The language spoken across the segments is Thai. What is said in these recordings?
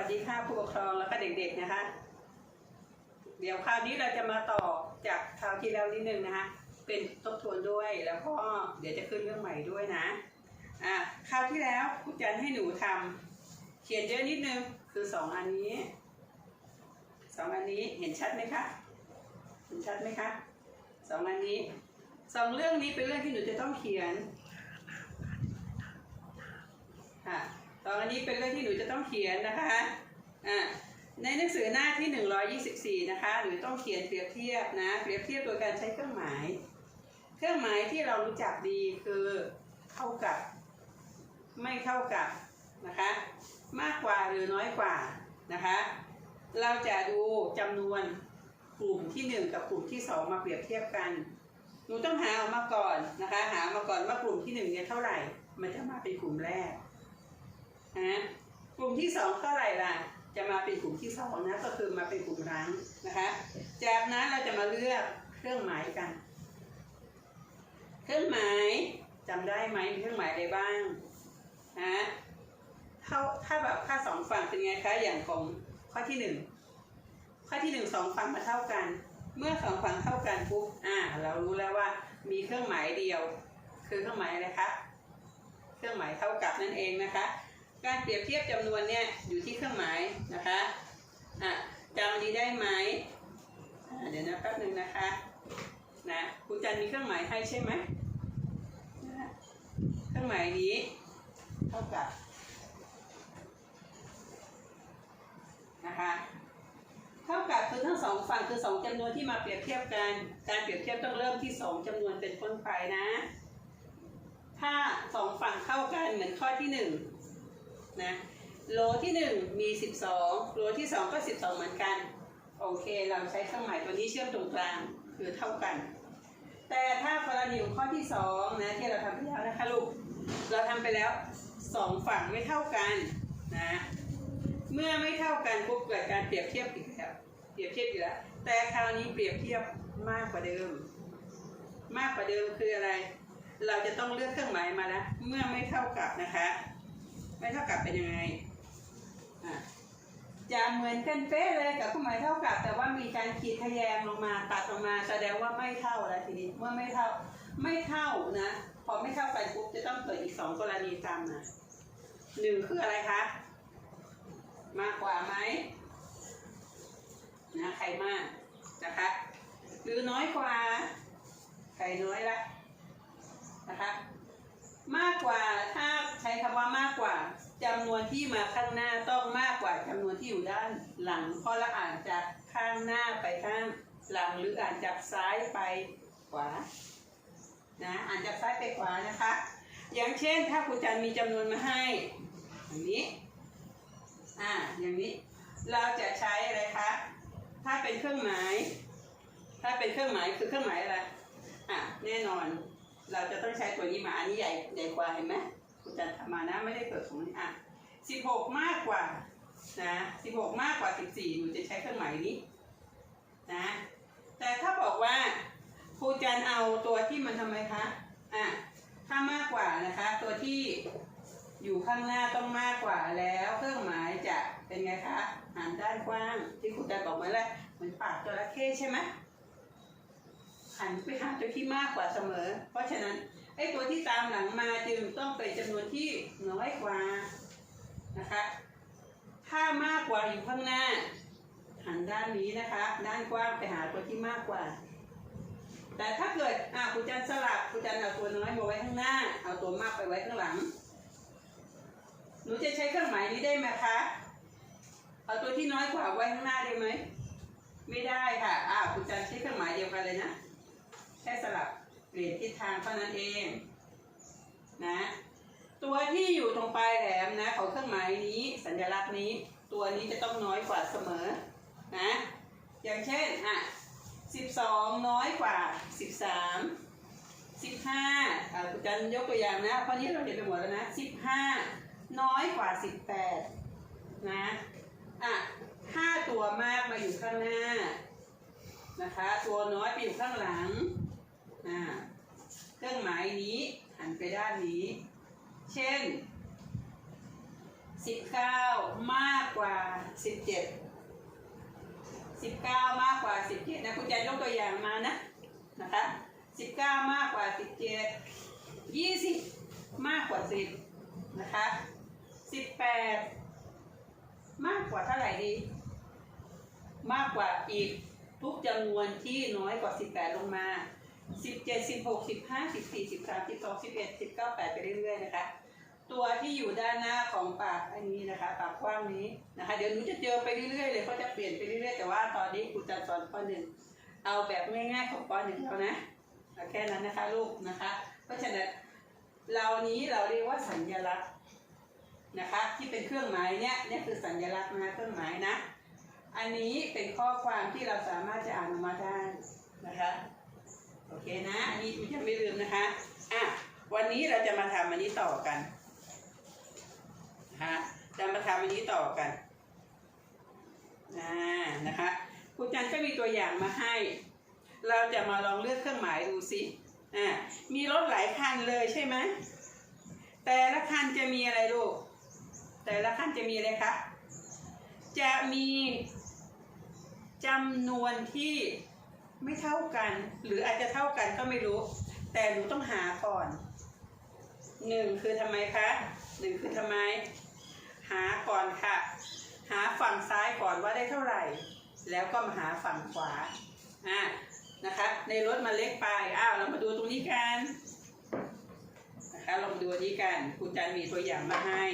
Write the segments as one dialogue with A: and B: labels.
A: วัสดีค่ะผู้ปกครองแล้วก็เด็กๆนะคะ เดี๋ยวคราวนี้เราจะมาต่อจากคราวที่แล้วนิดนึงนะคะ เป็นทบทวนด้วยแล้วก็เดี๋ยวจะขึ้นเรื่องใหม่ด้วยนะอะคราวที่แล้วครูจันให้หนูทำเขียนเยอะนิดนึงคือสองอันนี้สองอันนี้เห็นชัดไหมคะเห็นชัดไหมคะสองอันนี้สองเรื่องนี้เป็นเรื่องที่หนูจะต้องเขียนค่ะ สองอันนี้เป็นเรื่องที่หนูจะต้องเขียนนะคะอะในหนังสือหน้าที่ 124 นะคะหนูต้องเขียนเปรียบเทียบนะเปรียบเทียบโดยการใช้เครื่องหมาย เครื่องหมายที่เรารู้จักดีคือเท่ากับ ไม่เท่ากับนะคะ มากกว่าหรือน้อยกว่านะคะ เราจะดูจำนวนกลุ่มที่ 1 กับกลุ่มที่ 2 มาเปรียบเทียบกัน หนูต้องหาออกมาก่อนนะคะ หามาก่อนว่ากลุ่มที่1เนี่ยเท่าไหร่ มันจะมาเป็นกลุ่มแรก นะกลุ่มที่2เท่าไหร่ล่ะ จะมาเป็นกลุ่มที่2นะ ก็คือมาเป็นกลุ่มรั้งนะคะ จากนั้นเราจะมาเลือกเครื่องหมายกัน เครื่องหมายจำได้ไหมเครื่องหมายอะไรบ้างฮะเท่าถ้าแบบค่าสองฝั่งเป็นไงคะอย่างของข้อที่หนึ่งข้อที่หนึ่งสองฝั่งมาเท่ากัน เมื่อสองฝั่งเท่ากันปุ๊บอ่า เรารู้แล้วว่ามีเครื่องหมายเดียว คือเครื่องหมายอะไรคะ เครื่องหมายเท่ากับนั่นเองนะคะ การเปรียบเทียบจำนวนเนี่ยอยู่ที่เครื่องหมายนะคะอะจำอันนี้ได้ไหมเดี๋ยวนะแป๊บหนึ่งนะคะนะครูจันมีเครื่องหมายให้ใช่ไหมเครื่องหมายนี้เท่ากับนะคะเท่ากับคือทั้งสองฝั่งคือสองจำนวนที่มาเปรียบเทียบกันการเปรียบเทียบต้องเริ่มที่สองจำนวนเป็นต้นไปนะ ถ้าสองฝั่งเท่ากันเหมือนข้อที่หนึ่ง นะโลที่หนึ่งมีสิบสองโลที่สองก็สิบสองเหมือนกัน โอเค เราใช้เครื่องหมายตัวนี้เชื่อมตรงกลางคือเท่ากัน แต่ถ้ากรณีของข้อที่สองนะที่เราทำไปแล้วนะคะลูก เราทำไปแล้วสองฝั่งไม่เท่ากันนะเมื่อไม่เท่ากันปุ๊บเกิดการเปรียบเทียบอีกแล้วเปรียบเทียบอีกแล้ว แต่คราวนี้เปรียบเทียบมากกว่าเดิม มากกว่าเดิมคืออะไร เราจะต้องเลือกเครื่องหมายมาแล้วเมื่อไม่เท่ากับนะคะ ไม่เท่ากับเป็นยังไงอะจะเหมือนกันเป๊ะเลยกับเครื่องหมายเท่ากับ แต่ว่ามีการขีดทะแยงลงมาตัดลงมาแสดงว่าไม่เท่าแล้วทีนี้เมื่อไม่เท่าไม่เท่านะพอไม่เท่ากันปุ๊บจะต้องเกิดอีกสองกรณีตามนะหนึ่งคืออะไรคะมากกว่าไหมนะใครมากนะคะหรือน้อยกว่าใครน้อยละนะคะ มากกว่าถ้าใช้คำว่ามากกว่าจำนวนที่มาข้างหน้าต้องมากกว่าจำนวนที่อยู่ด้านหลังเพราะเราอ่านจากข้างหน้าไปข้างหลังหรืออ่านจากซ้ายไปขวานะอ่านจากซ้ายไปขวานะคะ อย่างเช่นถ้าครูจันมีจำนวนมาให้อย่างนี้อ่าอย่างนี้เราจะใช้อะไรคะถ้าเป็นเครื่องหมาย ถ้าเป็นเครื่องหมายคือเครื่องหมายอะไรอะแน่นอน เราจะต้องใช้ตัวนี้มาอันนี้ใหญ่ใหญ่กว่าเห็นไหมคุณจันทำมานะไม่ได้เปิดของนี้อะสิบหกมากกว่านะสิบหกมากกว่าสิบสี่หนูจะใช้เครื่องหมายนี้นะแต่ถ้าบอกว่าครูจันเอาตัวที่มันทำไมคะอะถ้ามากกว่านะคะ ตัวที่อยู่ข้างหน้าต้องมากกว่าแล้วเครื่องหมายจะเป็นไงคะหันด้านกว้างที่ครูจันบอกไว้แล้วเหมือนปากจระเข้ใช่ไหม หันไปหาตัวที่มากกว่าเสมอ เพราะฉะนั้นไอ้ตัวที่ตามหลังมาจึงต้องเป็นจำนวนที่น้อยกว่านะคะ ถ้ามากกว่าอยู่ข้างหน้า หันด้านนี้นะคะ ด้านกว้างไปหาตัวที่มากกว่า แต่ถ้าเกิดอะคุณจันสลับคุณจันเอาตัวน้อยมาไว้ข้างหน้า เอาตัวมากไปไว้ข้างหลัง หนูจะใช้เครื่องหมายนี้ได้ไหมคะ เอาตัวที่น้อยกว่าไว้ข้างหน้าได้ไหม ไม่ได้ค่ะอ่าคุณจันใช้เครื่องหมายเดียวกันเลยนะ ค่สลับเปลี่ยนทิศทางเท่านั้นเองนะ ตัวที่อยู่ตรงปลายแหลมนะของเครื่องหมายนี้สัญลักษณ์นี้ ตัวนี้จะต้องน้อยกว่าเสมอนะ อย่างเช่นอะสิบสองน้อยกว่าสิบสามสิบห้าอ่าคุณจันยกตัวอย่างนะเพราะนี้เราเรียนไปหมดแล้วนะสิบห้าน้อยกว่าสิบแปดนะอะห้าตัวมากมาอยู่ข้างหน้านะคะ ตัวน้อยไปอยู่ข้างหลัง เครื่องหมายนี้ หันไปด้านนี้ เช่น 19 มากกว่าสิบเจ็ดสิบเก้ามากกว่าสิบเจ็ดนะคุณยายยกตัวอย่างมานะนะคะสิบเก้ามากกว่าสิบเจ็ดยี่สิบมากกว่าสิบนะคะสิบแปดมากกว่าเท่าไหร่ดี มากกว่าอีกทุกจำนวนที่น้อยกว่า 18 ลงมา 17 16 15 14 13 12 11 19 8ไปเรื่อยๆนะคะ ตัวที่อยู่ด้านหน้าของปากอันนี้นะคะ ปากกว้างนี้นะคะ เดี๋ยวหนูจะเจอไปเรื่อยๆเลยเขาจะเปลี่ยนไปเรื่อยๆแต่ว่าตอนนี้ครูจะสอนปหนึ่งเอาแบบง่ายๆของปหนึ่งแล้วนะแค่นั้นนะคะลูกนะคะ เพราะฉะนั้นเรานี้เราเรียกว่าสัญลักษณ์นะคะ ที่เป็นเครื่องหมายเนี่ยเนี่ยคือสัญลักษณ์นะเครื่องหมายนะ อันนี้เป็นข้อความที่เราสามารถจะอ่านออกมาได้ นะอันนี้คุณจะไม่ลืมนะคะอะวันนี้เราจะมาทำอันนี้ต่อกันนะคะจะมาทำอันนี้ต่อกันอ่านะคะครูจันก็มีตัวอย่างมาให้ เราจะมาลองเลือกเครื่องหมายดูสิอ่ามีรถหลายคันเลยใช่ไหมแต่ละคันจะมีอะไรลูก แต่ละคันจะมีอะไรคะ จะมีจำนวนที่ ไม่เท่ากัน หรืออาจจะเท่ากันก็ไม่รู้ แต่หนูต้องหาก่อนหนึ่งคือทำไมคะหนึ่งคือทำไม หาก่อนค่ะ หาฝั่งซ้ายก่อนว่าได้เท่าไหร่ แล้วก็มาหาฝั่งขวาอ่านะคะ ในรถมาเล็กไปอ้าวเรามาดูตรงนี้กันนะคะเรามาดูนี้กันครูจันมีตัวอย่างมาให้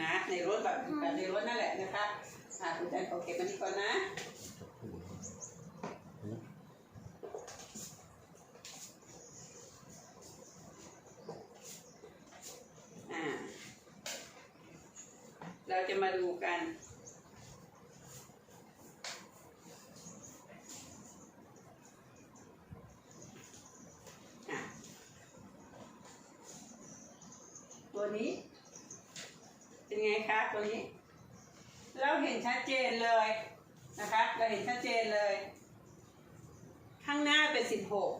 A: นะในรถแบบแบบในรถนั่นแหละนะคะอ่าคุณแจนขอเก็บมันนี้ก่อนนะ อ่า เราจะมาดูกัน ตัวนี้ เป็นไงคะตัวนี้ เราเห็นชัดเจนเลยนะคะ เราเห็นชัดเจนเลย ข้างหน้าเป็นสิบหก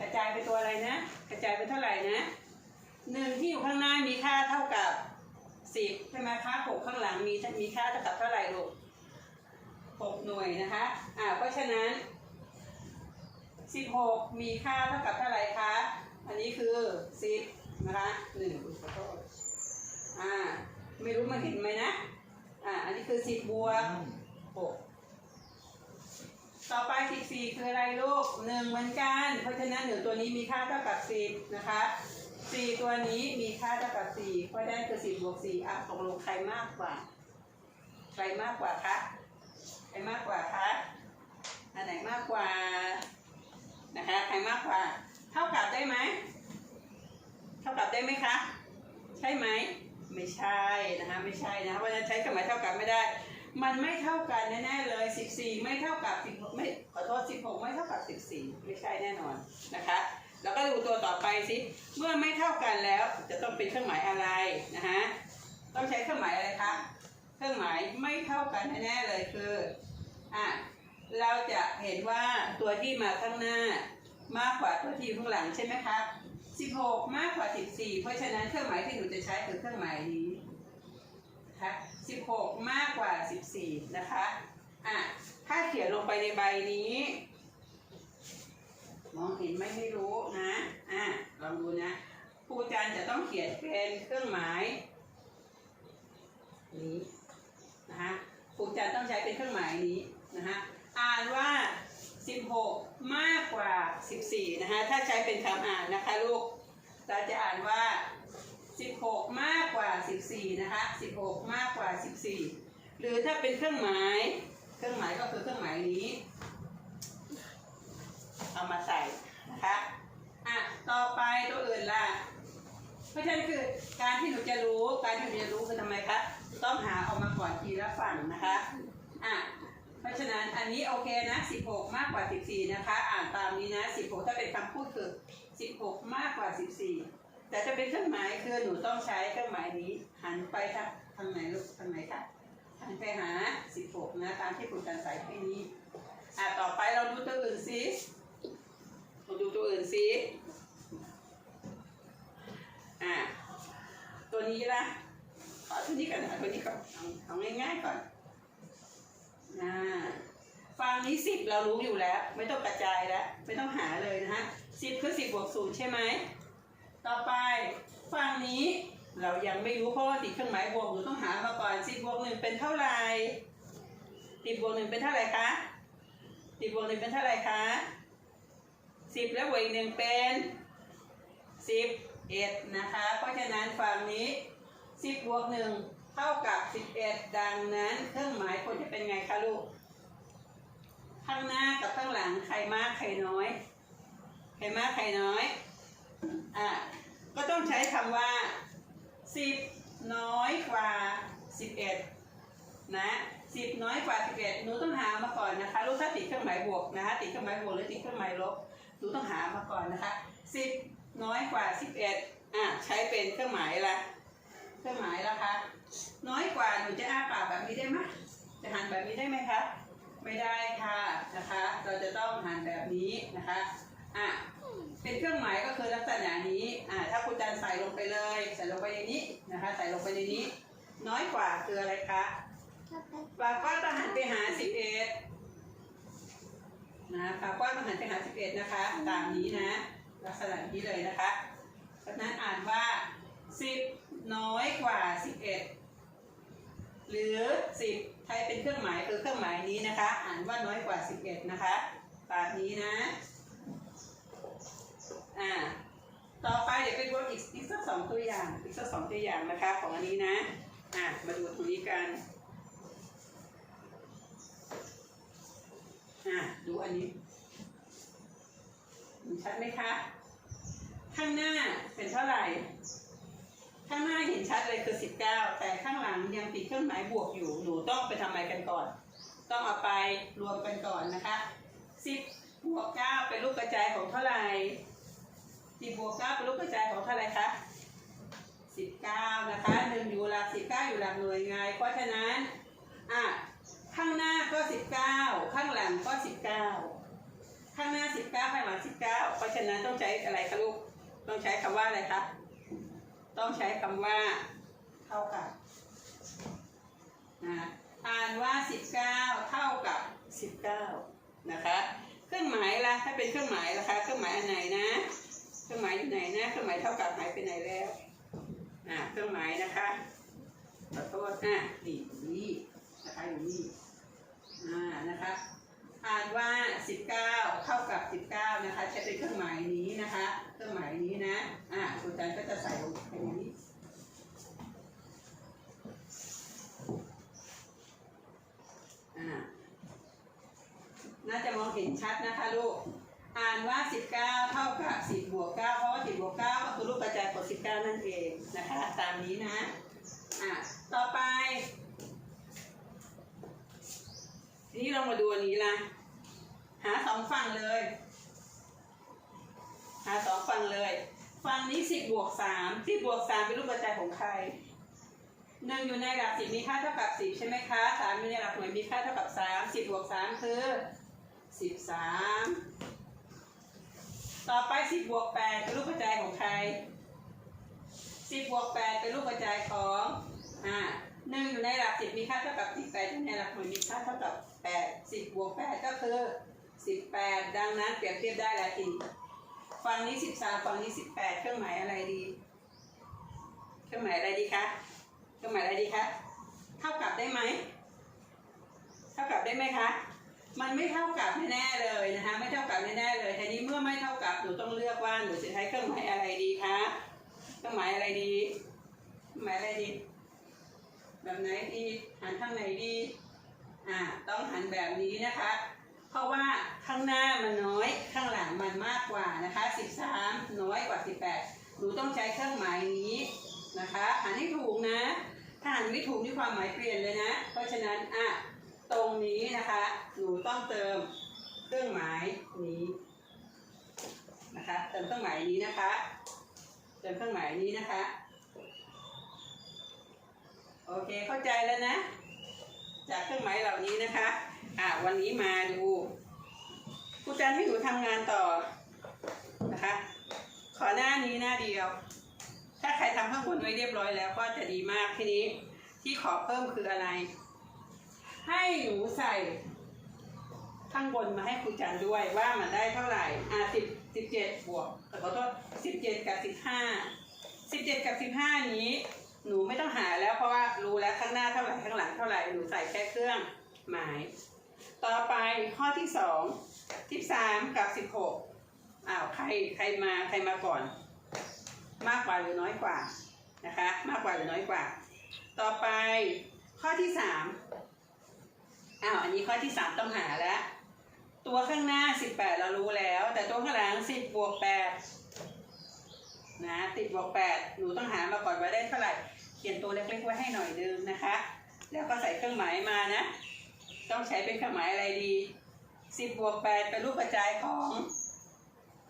A: กระจายไปตัวอะไรนะ กระจายไปเท่าไหร่นะหนึ่งที่อยู่ข้างหน้ามีค่าเท่ากับ สิบใช่ไหมคะหกข้างหลังมีมีค่าเท่ากับเท่าไหร่ลูกหกหน่วยนะคะอ่าเพราะฉะนั้นสิบหกมีค่าเท่ากับเท่าไหร่คะอันนี้คือสิบนะคะหนึ่งขอโทษอ่าไม่รู้มันเห็นไหมนะอ่าอันนี้คือสิบบวกหกต่อไปสิบสี่คืออะไรลูกหนึ่งเหมือนกัน เพราะฉะนั้นหนึ่งตัวนี้มีค่าเท่ากับสิบนะคะ สี่ตัวนี้มีค่าเท่ากับสี่เพราะฉะนั้คือสิบบวกสี่อะตกลงใครมากกว่า ใครมากกว่าคะใครมากกว่าคะอันไหนมากกว่านะคะใครมากกว่า เท่ากับได้ไหมเท่ากับได้ไหมคะ ใช่ไหมไม่ใช่นะคะไม่ใช่นะเพราะฉะนั้นใช้เครื่องหมายเท่ากับไม่ได้ มันไม่เท่ากันแน่ๆเลย 14 ไม่เท่ากับ16ไม่ขอโทษ16 ไม่เท่ากับ 14 ไม่ใช่แน่นอนนะคะ แล้วก็ดูตัวต่อไปสิ เมื่อไม่เท่ากันแล้วจะต้องเป็นเครื่องหมายอะไรนะคะ ต้องใช้เครื่องหมายอะไรคะ เครื่องหมายไม่เท่ากันแน่ๆเลยคือ อะ เราจะเห็นว่าตัวที่มาข้างหน้ามากกว่าตัวที่อยู่ข้างหลังใช่ไหมครับ16 มากกว่า 14 เพราะฉะนั้นเครื่องหมายที่หนูจะใช้คือเครื่องหมายนี้นะคะ16 มากกว่า 14 นะคะ อะ ถ้าเขียนลงไปในใบนี้ มองเห็นไหมไม่รู้นะ อะลองดูนะครูจันจะต้องเขียนเป็นเครื่องหมายนี้นะคะครูจันต้องใช้เป็นเครื่องหมายนี้นะคะอ่านว่า 16 มากกว่า 14 นะคะถ้าใช้เป็นคำอ่านนะคะลูกเราจะอ่านว่า 16 มากกว่า 14 นะคะ 16 มากกว่า 14 หรือถ้าเป็นเครื่องหมาย เครื่องหมายก็คือเครื่องหมายนี้ เอามาใส่นะคะอะต่อไปตัวอื่นล่ะ เพราะฉะนั้นคือการที่หนูจะรู้การที่หนูจะรู้คือทำไมคะต้องหาออกมาก่อนทีละฝั่งนะคะอะเพราะฉะนั้นอันนี้โอเคนะ 16 มากกว่า 14 นะคะ อ่านตามนี้นะ 16 ถ้าเป็นคำพูดคือ 16 มากกว่า 14 แต่จะเป็นเครื่องหมายคือหนูต้องใช้เครื่องหมายนี้ หันไปทางทางไหนลูกทางไหนคะหันไปหา 16 นะตามที่คุณจันใส่ให้นี้ อะต่อไปเราดูตัวอื่นสิ ดูตัวอื่นสิอะตัวนี้ละขอตัวนี้ก่อนนะตัวนี้ก่อนเอาเอาง่ายๆก่อนอ่าฝั่งนี้สิบเรารู้อยู่แล้ว ไม่ต้องกระจายแล้ว ไม่ต้องหาเลยนะฮะสิบคือสิบบวกศูนย์ใช่ไหมต่อไปฝั่งนี้เรายังไม่รู้เพราะว่าติดเครื่องหมายบวกหนูต้องหามาก่อนสิบบวกหนึ่งเป็นเท่าไหร่สิบบวกหนึ่งเป็นเท่าไหร่คะสิบบวกหนึ่งเป็นเท่าไหร่คะ สิบแล้วบวกอีกหนึ่งเป็นสิบเอ็ดนะคะ เพราะฉะนั้นฝั่งนี้สิบบวกหนึ่งเท่ากับสิบเอ็ดดังนั้นเครื่องหมายควรจะเป็นไงคะลูก ข้างหน้ากับข้างหลังใครมากใครน้อย ใครมากใครน้อยอะก็ต้องใช้คำว่า10น้อยกว่า11นะ10น้อยกว่า11หนูต้องหามาก่อนนะคะ ลูกถ้าติดเครื่องหมายบวกนะคะติดเครื่องหมายบวกหรือติดเครื่องหมายลบ ต้องหามาก่อนนะคะ10น้อยกว่า11อะใช้เป็นเครื่องหมายละเครื่องหมายละคะน้อยกว่าหนูจะอ้าปากแบบนี้ได้ไหมจะหันแบบนี้ได้ไหมคะไม่ได้ค่ะนะคะ เราจะต้องหันแบบนี้นะคะอะเป็นเครื่องหมายก็คือลักษณะนี้อ่าถ้าครูจันใส่ลงไปเลย ใส่ลงไปในนี้นะคะ ใส่ลงไปในนี้ น้อยกว่าคืออะไรคะปากกว้างต้องหันไปหาสิบเอ็ด นะปากกว้างต้องหันไปหาสิบเอ็ดนะคะ ตามนี้นะ ลักษณะนี้เลยนะคะเพราะฉะนั้นอ่านว่าสิบน้อยกว่าสิบเอ็ดหรือสิบใช้เป็นเครื่องหมายคือเครื่องหมายนี้นะคะ อ่านว่าน้อยกว่าสิบเอ็ดนะคะตามนี้นะอ่าต่อไปเดี๋ยวไปดูอีกอีกสักสองตัวอย่างอีกสักสองตัวอย่างนะคะของอันนี้นะอะมาดูตรงนี้กัน อะดูอันนี้ชัดไหมคะ ข้างหน้าเป็นเท่าไหร่ ข้างหน้าเห็นชัดเลยคือ19แต่ข้างหลังยังติดเครื่องหมายบวกอยู่ หนูต้องไปทำอะไรกันก่อน ต้องเอาไปรวมกันก่อนนะคะ10บบวก9เป็นลูกกระจายของเท่าไหร่สิบบวกเก้าเป็นลูกกระจายของเท่าไหร่คะสิบเก้านะคะหนึ่งอยู่หลักสิบเก้าอยู่หลักหน่วยไง เพราะฉะนั้น อะ ข้างหน้าก็ สิบเก้าข้างหลังก็สิบเก้าข้างหน้าสิบเก้าข้างหลังสิบเก้าเพราะฉะนั้นต้องใช้อะไรคะลูกต้องใช้คำว่าอะไรคะต้องใช้คำว่าเท่ากับนะอ่านว่าสิบเก้าเท่ากับสิบเก้านะคะเครื่องหมายละถ้าเป็นเครื่องหมายละคะเครื่องหมายอันไหนนะ เครื่องหมายอยู่ไหนนะเครื่องหมายเท่ากับหายไปไหนแล้วอ่าเครื่องหมายนะคะขอโทษอะนี่อยู่นี่นะคะอยู่นี่ อ่า นะคะ อ่านว่า 19 เท่ากับ 19 นะคะ ใช้เป็นเครื่องหมายนี้นะคะ เครื่องหมายนี้นะ อ่าครูจันก็จะใส่ลงไปในนี้ อ่า น่าจะมองเห็นชัดนะคะลูก อ่านว่า 19 เท่ากับ 10 บวก 9 เพราะว่า 10 บวก 9 ก็คือลูกกระจายกด19 นั่นเองนะคะ ตามนี้นะ อะ ต่อไป ที นี้เรามาดูอันนี้ละหาสองฝั่งเลย หาสองฝั่งเลย ฝั่งนี้10บบวก3 10บบวก3เป็นลูกกระจายของใครหนึ่งอยู่ในหลักสิบมีค่าเท่ากับ10ใช่ไหมคะสามอยู่ในหลักหน่วยมีค่าเท่ากับ3 10บบวก3คือ13ต่อไป10บบวก8เป็นลูกกระจายของใคร10บบวก8เป็นลูกกระจายของอ่าหนึ่งอยู่ในหลัก10มีค่าเท่ากับ18อยู่ในหลักหน่วยมีค่าเท่ากับ 8 10บบวก8ก็คือ18ดังนั้นเปรียบเทียบได้แล้วทีฝั่งนี้13ฝั่งนี้18เครื่องหมายอะไรดี เครื่องหมายอะไรดีคะเครื่องหมายอะไรดีคะเท่ากับได้ไหมเท่ากับได้ไหมคะมันไม่เท่ากับแน่ๆเลยนะคะ ไม่เท่ากับแน่ๆเลยทีนี้เมื่อไม่เท่ากับหนูต้องเลือกว่าหนูจะใช้เครื่องหมายอะไรดีคะเครื่องหมายอะไรดีเครื่องหมายอะไรดี แบบไหนดีหันทางไหนดี อ่าต้องหันแบบนี้นะคะ เพราะว่าข้างหน้ามันน้อยข้างหลังมันมากกว่านะคะ 13 น้อยกว่า 18 หนูต้องใช้เครื่องหมายนี้นะคะหันให้ถูกนะ ถ้าหันไม่ถูกนี่ความหมายเปลี่ยนเลยนะ เพราะฉะนั้นอะตรงนี้นะคะ หนูต้องเติมเครื่องหมายนี้นะคะ เติมเครื่องหมายนี้นะคะ เติมเครื่องหมายนี้นะคะ โอเคเข้าใจแล้วนะ จากเครื่องหมายเหล่านี้นะคะ อะวันนี้มาดูครูจันให้หนูทำงานต่อนะคะ ขอหน้านี้หน้าเดียว ถ้าใครทำข้างบนไว้เรียบร้อยแล้วก็จะดีมากทีนี้ที่ขอเพิ่มคืออะไร ให้หนูใส่ข้างบนมาให้ครูจันด้วยว่ามันได้เท่าไหร่ อ่าสิบสิบเจ็ดบวกเอ่ขอโทษสิบเจ็ดกับสิบห้าสิบเจ็ดกับสิบห้านี้ หนูไม่ต้องหาแล้วเพราะว่ารู้แล้วข้างหน้าเท่าไหร่ข้างหลังเท่าไหร่หนูใส่แค่เครื่องหมาย ต่อไปข้อที่สองสิบสามกับสิบหกอ้าวใครใครมาใครมาก่อน มากกว่าหรือน้อยกว่านะคะ มากกว่าหรือน้อยกว่า ต่อไปข้อที่สามอ้าวอันนี้ข้อที่สามต้องหาแล้ว ตัวข้างหน้าสิบแปดเรารู้แล้ว แต่ตัวข้างหลังสิบบวกแปด นะสิบบวกแปดหนูต้องหามาก่อนว่าได้เท่าไหร่ เขียนตัวเล็กๆไว้ให้หน่อยนึงนะคะ แล้วก็ใส่เครื่องหมายมานะ ต้องใช้เป็นเครื่องหมายอะไรดีสิบบวกแปดเป็นรูปกระจายของ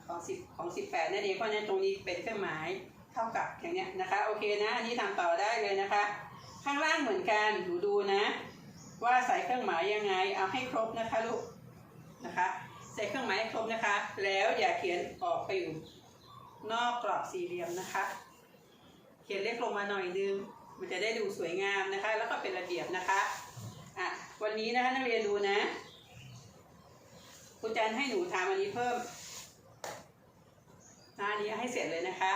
A: ของสิบของสิบแปดนั่นเองเพราะฉะนั้นตรงนี้เป็นเครื่องหมายเท่ากับอย่างเนี้ยนะคะ โอเคนะ อันนี้ทำต่อได้เลยนะคะ ข้างล่างเหมือนกันหนูดูนะ ว่าใส่เครื่องหมายยังไง เอาให้ครบนะคะลูกนะคะ ใส่เครื่องหมายให้ครบนะคะ แล้วอย่าเขียนออกไปอยู่ นอกกรอบสี่เหลี่ยมนะคะ เขียนเล็กลงมาหน่อยนึง มันจะได้ดูสวยงามนะคะ แล้วก็เป็นระเบียบนะคะอะวันนี้นะคะนักเรียนดูนะคุณจันให้หนูทำอันนี้เพิ่มนะอันนี้ให้เสร็จเลยนะคะ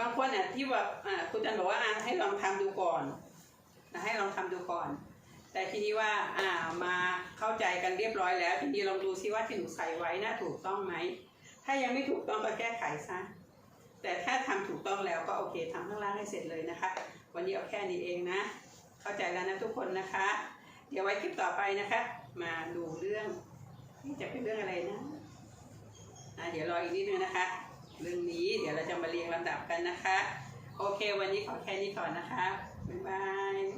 A: บางคนเนี่ยที่แบบอ่าคุณจันบอกว่าอะให้ลองทำดูก่อนนะให้ลองทำดูก่อน แต่ทีนี้ว่าอ่ามาเข้าใจกันเรียบร้อยแล้ว ทีนี้ลองดูซิว่าที่หนูใส่ไว้น่าถูกต้องไหม ถ้ายังไม่ถูกต้องก็แก้ไขซะ แต่ถ้าทำถูกต้องแล้วก็โอเคทำข้างล่างให้เสร็จเลยนะคะ วันนี้เอาแค่นี้เองนะ เข้าใจแล้วนะทุกคนนะคะ เดี๋ยวไว้คลิปต่อไปนะคะ มาดูเรื่องจะเป็นเรื่องอะไรนะอะเดี๋ยวรออีกนิดนึงนะคะ เรื่องนี้เดี๋ยวเราจะมาเรียงลำดับกันนะคะ โอเค วันนี้ขอแค่นี้ก่อนนะคะบ๊ายบาย